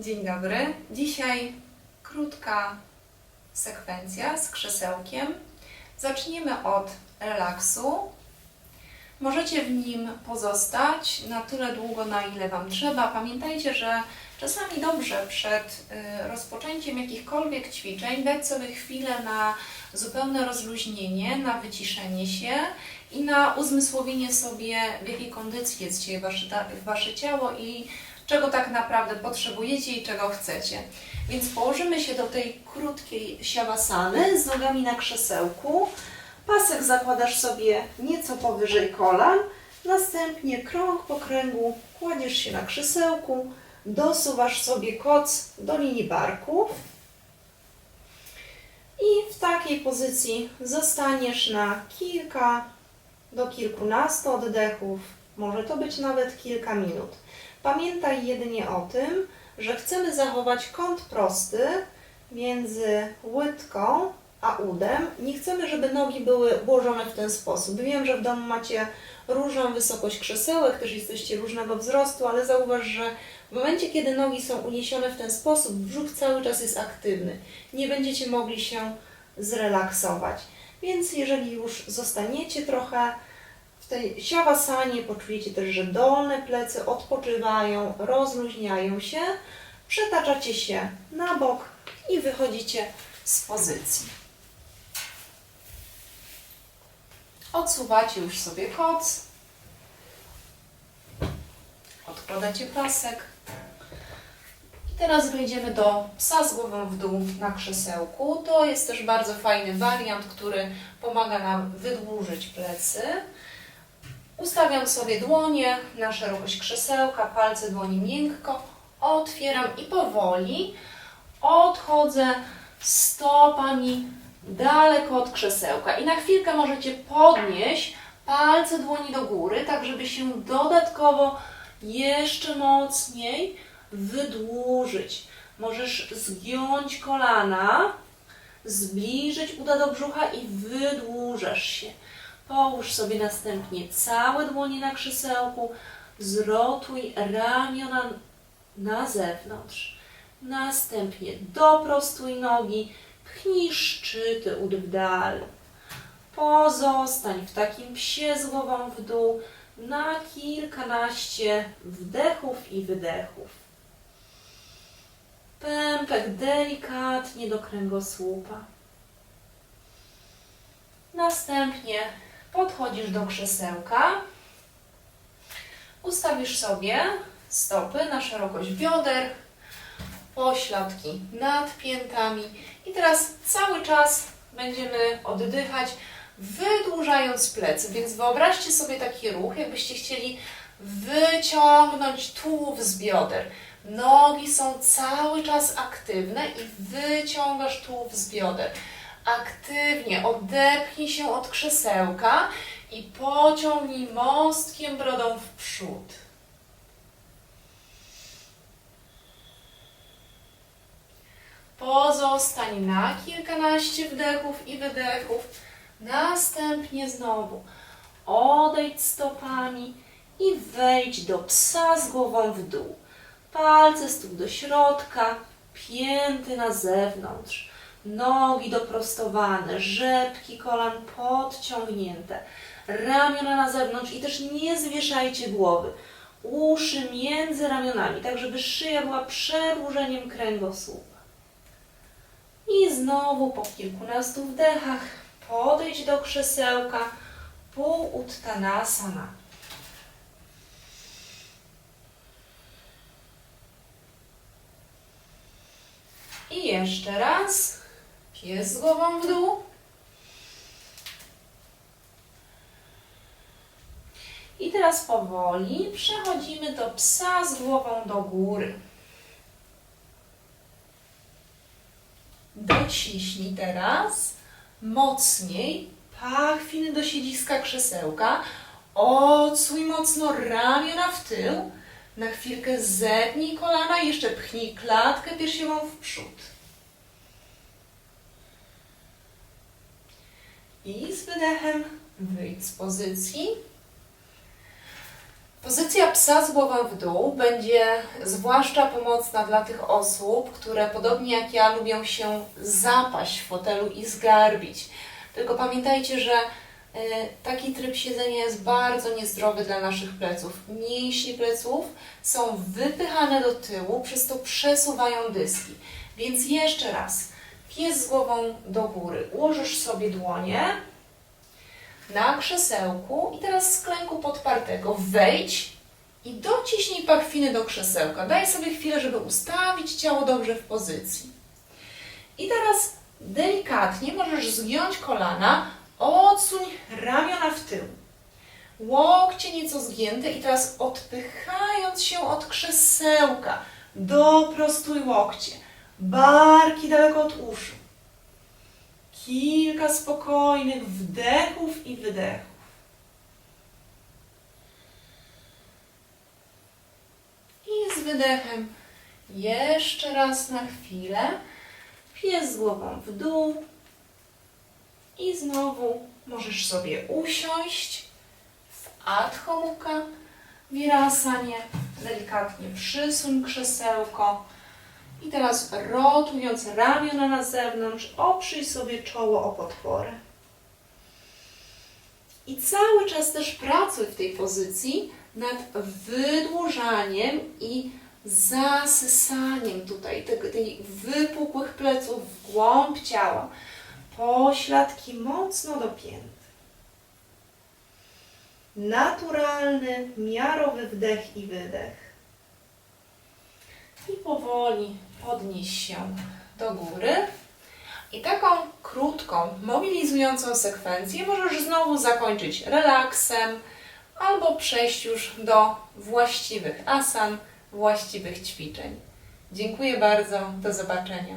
Dzień dobry. Dzisiaj krótka sekwencja z krzesełkiem. Zaczniemy od relaksu. Możecie w nim pozostać na tyle długo, na ile Wam trzeba. Pamiętajcie, że czasami dobrze przed y, rozpoczęciem jakichkolwiek ćwiczeń dać sobie chwilę na zupełne rozluźnienie, na wyciszenie się i na uzmysłowienie sobie, w jakiej kondycji jest dzisiaj wasze, wasze ciało i czego tak naprawdę potrzebujecie i czego chcecie. Więc położymy się do tej krótkiej siawasany z nogami na krzesełku. Pasek zakładasz sobie nieco powyżej kolan. Następnie krąg po kręgu kładziesz się na krzesełku, dosuwasz sobie koc do linii barków. I w takiej pozycji zostaniesz na kilka do kilkunastu oddechów. Może to być nawet kilka minut. Pamiętaj jedynie o tym, że chcemy zachować kąt prosty między łydką a udem. Nie chcemy, żeby nogi były ułożone w ten sposób. Wiem, że w domu macie różną wysokość krzesełek, też jesteście różnego wzrostu, ale zauważ, że w momencie, kiedy nogi są uniesione w ten sposób, brzuch cały czas jest aktywny. Nie będziecie mogli się zrelaksować. Więc jeżeli już zostaniecie trochę w tej siawasanie, poczujecie też, że dolne plecy odpoczywają, rozluźniają się, przetaczacie się na bok i wychodzicie z pozycji. Odsuwacie już sobie koc. Odkładacie pasek. I teraz wejdziemy do psa z głową w dół na krzesełku. To jest też bardzo fajny wariant, który pomaga nam wydłużyć plecy. Ustawiam sobie dłonie na szerokość krzesełka, palce dłoni miękko, otwieram i powoli odchodzę stopami daleko od krzesełka. I na chwilkę możecie podnieść palce dłoni do góry, tak żeby się dodatkowo jeszcze mocniej wydłużyć. Możesz zgiąć kolana, zbliżyć uda do brzucha i wydłużasz się. Połóż sobie następnie całe dłonie na krzesełku, zrotuj ramiona na zewnątrz. Następnie doprostuj nogi, pchnij szczyty ud w dal. Pozostań w takim psie z głową w dół na kilkanaście wdechów i wydechów. Pępek delikatnie do kręgosłupa. Następnie podchodzisz do krzesełka, ustawisz sobie stopy na szerokość bioder, pośladki nad piętami i teraz cały czas będziemy oddychać, wydłużając plecy. Więc wyobraźcie sobie taki ruch, jakbyście chcieli wyciągnąć tułów z bioder. Nogi są cały czas aktywne i wyciągasz tułów z bioder. Aktywnie odepchnij się od krzesełka i pociągnij mostkiem brodą w przód. Pozostań na kilkanaście wdechów i wydechów. Następnie znowu odejdź stopami i wejdź do psa z głową w dół. Palce stóp do środka, pięty na zewnątrz, nogi doprostowane, rzepki kolan podciągnięte, ramiona na zewnątrz i też nie zwieszajcie głowy. Uszy między ramionami, tak żeby szyja była przedłużeniem kręgosłupa. I znowu po kilkunastu wdechach podejdź do krzesełka, pół uttanasana. I jeszcze raz. Pies z głową w dół. I teraz powoli przechodzimy do psa z głową do góry. Dociśnij teraz mocniej pachwiny do siedziska krzesełka. Odsuń mocno ramiona w tył. Na chwilkę zetnij kolana jeszcze pchnij klatkę piersiową w przód. I z wydechem wyjdź z pozycji. Pozycja psa z głową w dół będzie zwłaszcza pomocna dla tych osób, które podobnie jak ja lubią się zapaść w fotelu i zgarbić. Tylko pamiętajcie, że y, taki tryb siedzenia jest bardzo niezdrowy dla naszych pleców. Mięśnie pleców są wypychane do tyłu, przez to przesuwają dyski. Więc jeszcze raz, pies z głową do góry. Ułożysz sobie dłonie na krzesełku i teraz z klęku podpartego wejdź i dociśnij pachwiny do krzesełka. Daj sobie chwilę, żeby ustawić ciało dobrze w pozycji. I teraz delikatnie możesz zgiąć kolana, odsuń ramiona w tył. Łokcie nieco zgięte i teraz odpychając się od krzesełka, doprostuj łokcie. Barki daleko od uszu. Kilka spokojnych wdechów i wydechów. I z wydechem jeszcze raz na chwilę. Pies z głową w dół. I znowu możesz sobie usiąść w Adho Mukha Virasanie. Delikatnie przysuń krzesełko. I teraz rotując ramiona na zewnątrz, oprzyj sobie czoło o podporę. I cały czas też pracuj w tej pozycji nad wydłużaniem i zasysaniem tutaj tych, tych wypukłych pleców w głąb ciała. Pośladki mocno dopięte. Naturalny, miarowy wdech i wydech. I powoli podnieś się do góry. I taką krótką, mobilizującą sekwencję możesz znowu zakończyć relaksem albo przejść już do właściwych asan, właściwych ćwiczeń. Dziękuję bardzo, do zobaczenia.